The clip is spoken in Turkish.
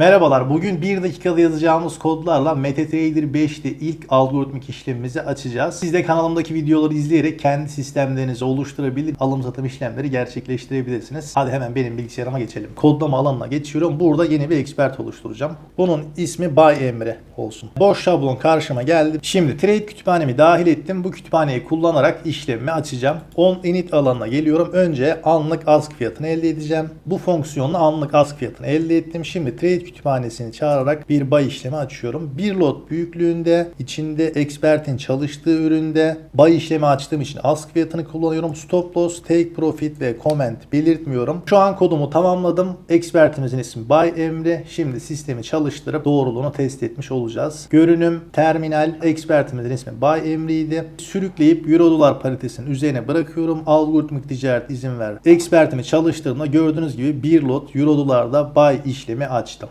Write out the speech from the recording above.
Merhabalar. Bugün 1 dakikada yazacağımız kodlarla MetaTrader 5'te ilk algoritmik işlemimizi açacağız. Siz de kanalımdaki videoları izleyerek kendi sistemlerinizi oluşturabilir, alım satım işlemleri gerçekleştirebilirsiniz. Hadi hemen benim bilgisayarıma geçelim. Kodlama alanına geçiyorum. Burada yeni bir expert oluşturacağım. Bunun ismi Bay Emre olsun. Boş şablon karşıma geldi. Şimdi trade kütüphanemi dahil ettim. Bu kütüphaneyi kullanarak işlemimi açacağım. On init alanına geliyorum. Önce anlık ask fiyatını elde edeceğim. Bu fonksiyonla anlık ask fiyatını elde ettim. Şimdi trade kütüphanesini çağırarak bir buy işlemi açıyorum. Bir lot büyüklüğünde içinde expert'in çalıştığı üründe buy işlemi açtığım için ask fiyatını kullanıyorum. Stop loss, take profit ve comment belirtmiyorum. Şu an kodumu tamamladım. Expert'imizin ismi Bay Emre. Şimdi sistemi çalıştırıp doğruluğunu test etmiş olacağız. Görünüm, terminal, expert'imizin ismi Bay Emre'ydi. Sürükleyip euro dolar paritesinin üzerine bırakıyorum. Algoritmik ticaret izin ver. Expert'imi çalıştırdığımda gördüğünüz gibi bir lot euro dolarda buy işlemi açtım.